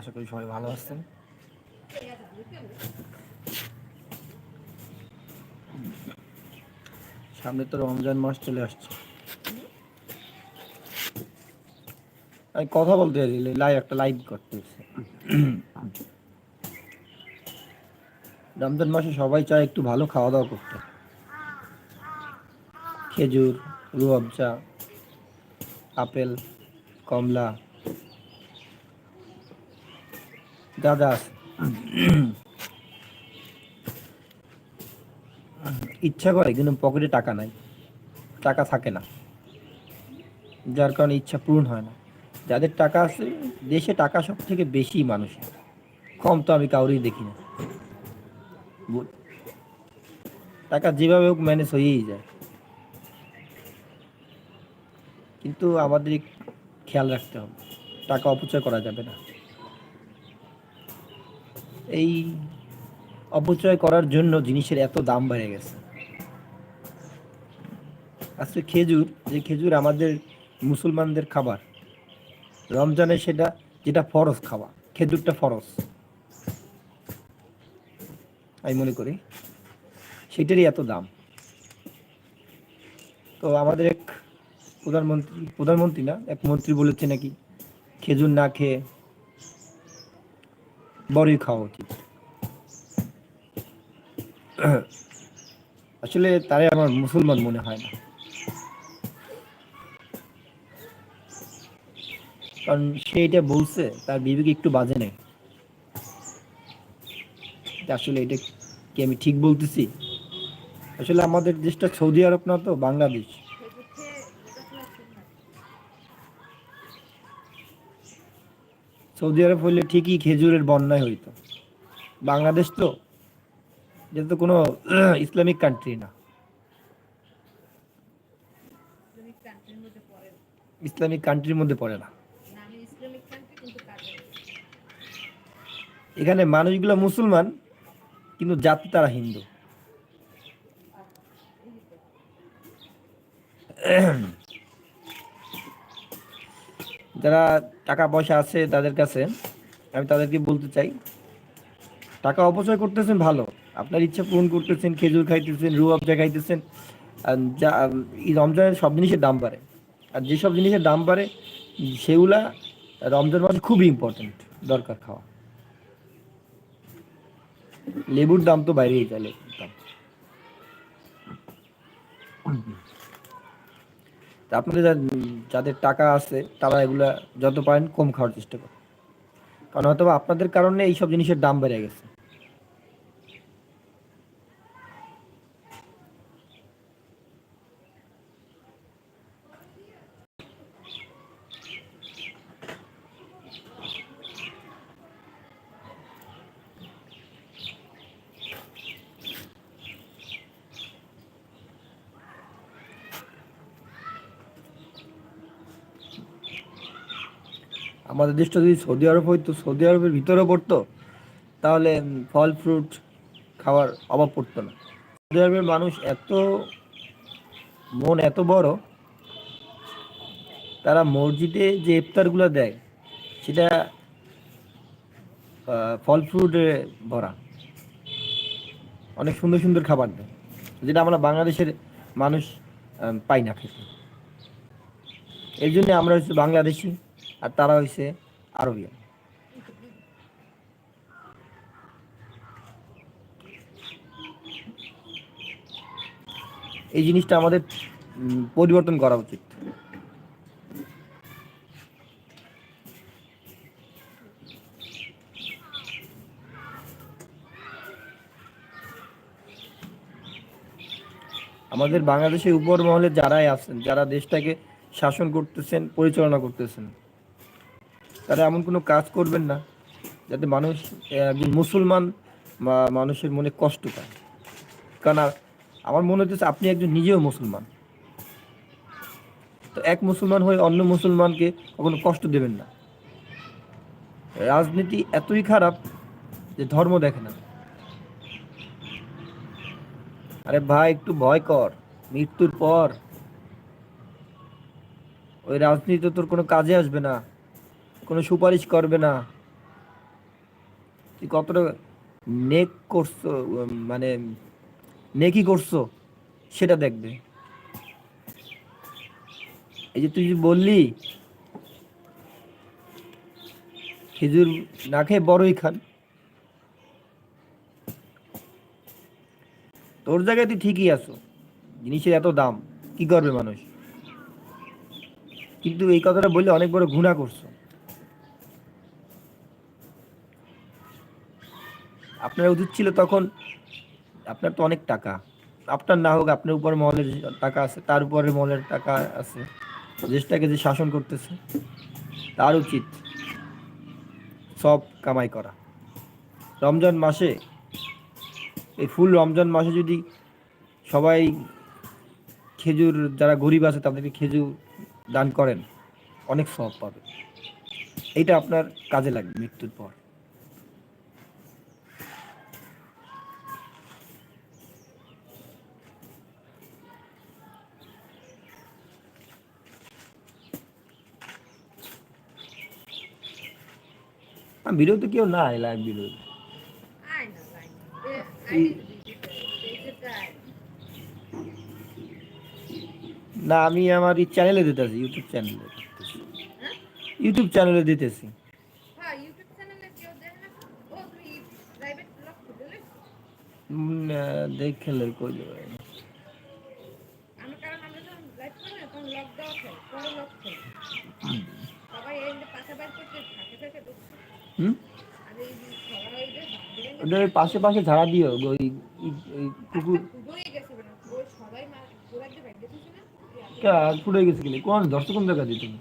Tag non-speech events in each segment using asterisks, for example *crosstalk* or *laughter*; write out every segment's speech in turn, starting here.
আশা করি সবাই ভালো আছেন। সামনে তো রমজান মাস চলে আসছে। কথা বলতে লাইভ একটা লাইভ করতেছে। রমজান মাসে সবাই চায় একটু ভালো খাওয়া দাওয়া করতে। খেজুর, রুয়াবজা, আপেল, কমলা। যা ইচ্ছা করে, কিন্তু পকেটে টাকা নাই। টাকা থাকে না। যার কারণে ইচ্ছা পূরণ হয় না। যাদের টাকা আছে, দেশে টাকা সব থেকে বেশি মানুষের। কম তো আমি কাউরেই দেখি না। টাকা যেভাবে হোক ম্যানেজ হয়েই যায়। কিন্তু আমাদের খেয়াল রাখতে হবে। টাকা অপচয় করা যাবে না। এই অপচয় করার জন্য জিনিসের এত দাম বেড়ে গেছে। আজকে খেজুর, যে খেজুর আমাদের মুসলমানদের খাবার, রমজানে সেটা, যেটা ফরজ খাওয়া খেজুরটা ফরজ। আমি মনে করি, সেটারই এত দাম। তো আমাদের এক প্রধানমন্ত্রী প্রধানমন্ত্রী না, এক মন্ত্রী বলেছে নাকি, খেজুর না খেয়ে বড়ই খাওয়া উচিত আসলে তারে আমার মুসলমান মনে হয় না। কারণ সে এটা বলছে, তার বিবেকে একটু বাজে নেই। আসলে এটা কি আমি ঠিক বলতেছি? আসলে আমাদের দেশটা সৌদি আরব না তো, বাংলাদেশ। সৌদি আরব হইলে ঠিকই খেজুরের বন্যায় হইতো। বাংলাদেশ তো যেহেতু কোনো *clears throat* ইসলামিক কান্ট্রি না। ইসলামিক কান্ট্রির মধ্যে পড়ে না। এখানে মানুষগুলো মুসলমান কিন্তু জাতি তারা হিন্দু। *clears throat* যারা টাকা পয়সা আছে তাদের কাছে, আমি তাদেরকে বলতে চাই, টাকা অপচয় করতেছেন ভালো। আপনার ইচ্ছা পূরণ করতেছেন, খেজুর খাইতেছেন রু আফজা খাইতেছেন যা এই রমজানের সব জিনিসের দাম বাড়ে। আর যেসব জিনিসের দাম বাড়ে, সেগুলা রমজান মাসে খুবই ইম্পর্টেন্ট দরকার খাওয়া। লেবুর দাম তো বাইরেই যায়, লেবুর দাম। আপনাদের যাদের টাকা আছে, তারা এগুলা যত পারেন কম খাওয়ার চেষ্টা করেন। কারণ হয়তো আপনাদের কারণে এইসব জিনিসের দাম বেড়ে গেছে। আমাদের দেশটা যদি সৌদি আরব হইতো সৌদি আরবের ভিতরে পড়তো, তাহলে ফল, ফ্রুট খাওয়ার অভাব পড়তো না। সৌদি আরবের মানুষ এত মন এত বড়, তারা মসজিদে যে ইফতারগুলো দেয়, সেটা ফল, ফ্রুটে ভরা। অনেক সুন্দর সুন্দর খাবার দেয়, যেটা আমরা বাংলাদেশের মানুষ পাই না খেতে। এই জন্য আমরা হচ্ছে বাংলাদেশি। আর তারা হয়েছে আরবিয়ান এই জিনিসটা আমাদের পরিবর্তন করা উচিত। আমাদের বাংলাদেশের উপর মহলে যারাই আছেন, যারা দেশটাকে শাসন করতেছেন, পরিচালনা করতেছেন তারা এমন কোনো কাজ করবেন না যাতে মানুষ, একজন মুসলমান বা মানুষের মনে কষ্ট পায়। কারণ আমার মনে হচ্ছে আপনি একজন নিজেও মুসলমান। তো এক মুসলমান হয়ে অন্য মুসলমানকে কখনো কষ্ট দেবেন না। রাজনীতি এতই খারাপ যে ধর্ম দেখে না। আরে ভাই, একটু ভয় কর। মৃত্যুর পর ওই রাজনীতি তোর কোনো কাজে আসবে না। কোনো সুপারিশ করবে না। তুই কতটা নেক করছ মানে নেকি করছ, সেটা দেখবে। এই যে তুই বললি, খেজুর না খেয়ে বড়ই খান। তোর জায়গায় তুই ঠিকই আছো, জিনিসের এত দাম, কি করবে মানুষ? কিন্তু এই কথাটা বললে অনেক বড় ঘুণা করছ। আপনার উচিত ছিল তখন আপনার তো অনেক টাকা। আপনার না হোক আপনার উপর মহলের টাকা আছে, তার উপরে মহলের টাকা আছে, দেশটাকে যে শাসন করতেছে, তার উচিত সব কামাই করা। রমজান মাসে, এই ফুল রমজান মাসে যদি সবাই খেজুর, যারা গরিব আছে তাদেরকে খেজুর দান করেন, অনেক সব পাবে। এইটা আপনার কাজে লাগবে মৃত্যুর পর। বিরোধী কেউ নাই লাইভ বিরোধী। না না আমি আমার এই চ্যানেলে দিতেছি ইউটিউব চ্যানেলে ইউটিউব চ্যানেলে দিতেছি। হ্যাঁ ইউটিউব চ্যানেলে কেউ দেখে না ও তুমি প্রাইভেট ব্লগ খুলে উম, আহ, দেখলে কই যাবে আমি কারণ আমরা যখন লাইভ করি না তখন লক দেওয়া থাকে পরে লক থাকে সবাই এই যে পাশে বাইর করতে থাকে থাকে ঢুকছে হুম? ওটা পাশে পাশে ঝাড়া দিও, ওই কুকুর। না ফুটে গেছে গেলে কোন ধরছো কোন জায়গা দিয়ে তুমি?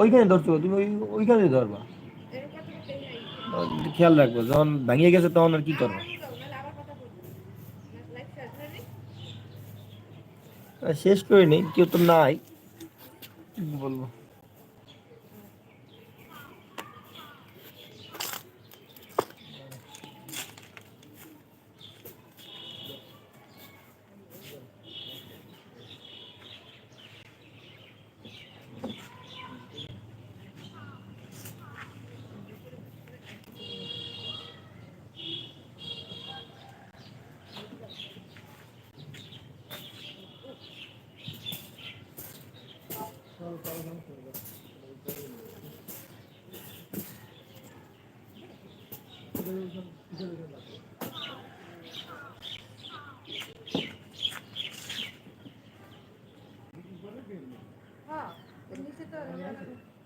ওইখানে ধরছো, তুমি ওই, ওইখানে ধরবা। খেয়াল রাখব, যখন ভাঙিয়ে গেছে তখন আর কি করব? শেষ করে নেই কেউ তো নাই। বলব?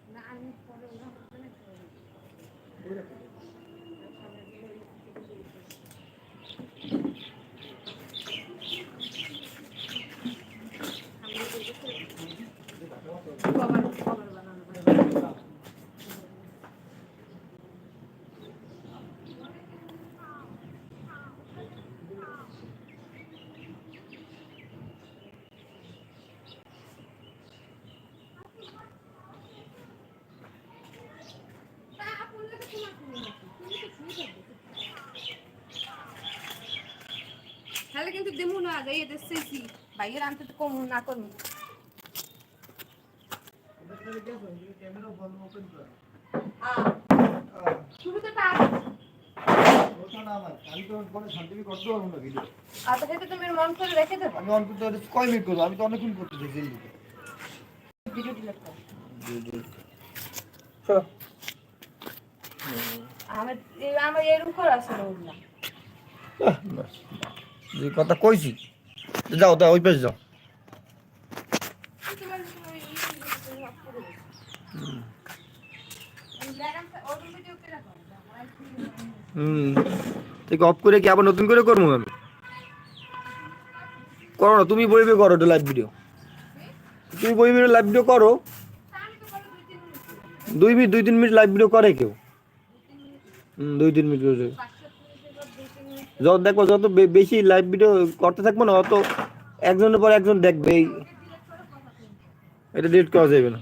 না আমি পরে ওরা হবে না কভার কভার বানানো হয় তা আপনার কাছে তোমার কি মনে হচ্ছে? তুমি তো শুয়ে থাকবে। তাহলে কিন্তু দেমু না যাই এদের সেইছি বাইরের আনতে তো কম না করব শুরুতে তা সেটা তুমি করে রেখে দেবো। আমি অন্তত কয় মিনিট করব। আমি তো অনেকক্ষণ করতে চাই ভিডিও ডিলিট করো। যে কথা কইছি যাও তা ওই পাশে যাও। হুম। অফ করে কি আবার নতুন করে করব আমি? করো না, তুমি বইবে করো লাইভ ভিডিও তুমি বইবে লাইভ ভিডিও করো। দুই মিনিট, দুই তিন মিনিট লাইভ ভিডিও করে কেউ। দুই তিন মিনিট করে যত দেখব, যত বেশি লাইভ ভিডিও করতে থাকব না, অত একজনের পর একজন দেখবে এই ডিলিট করে কথা বলব এটা ডিলিট করা যাবে না।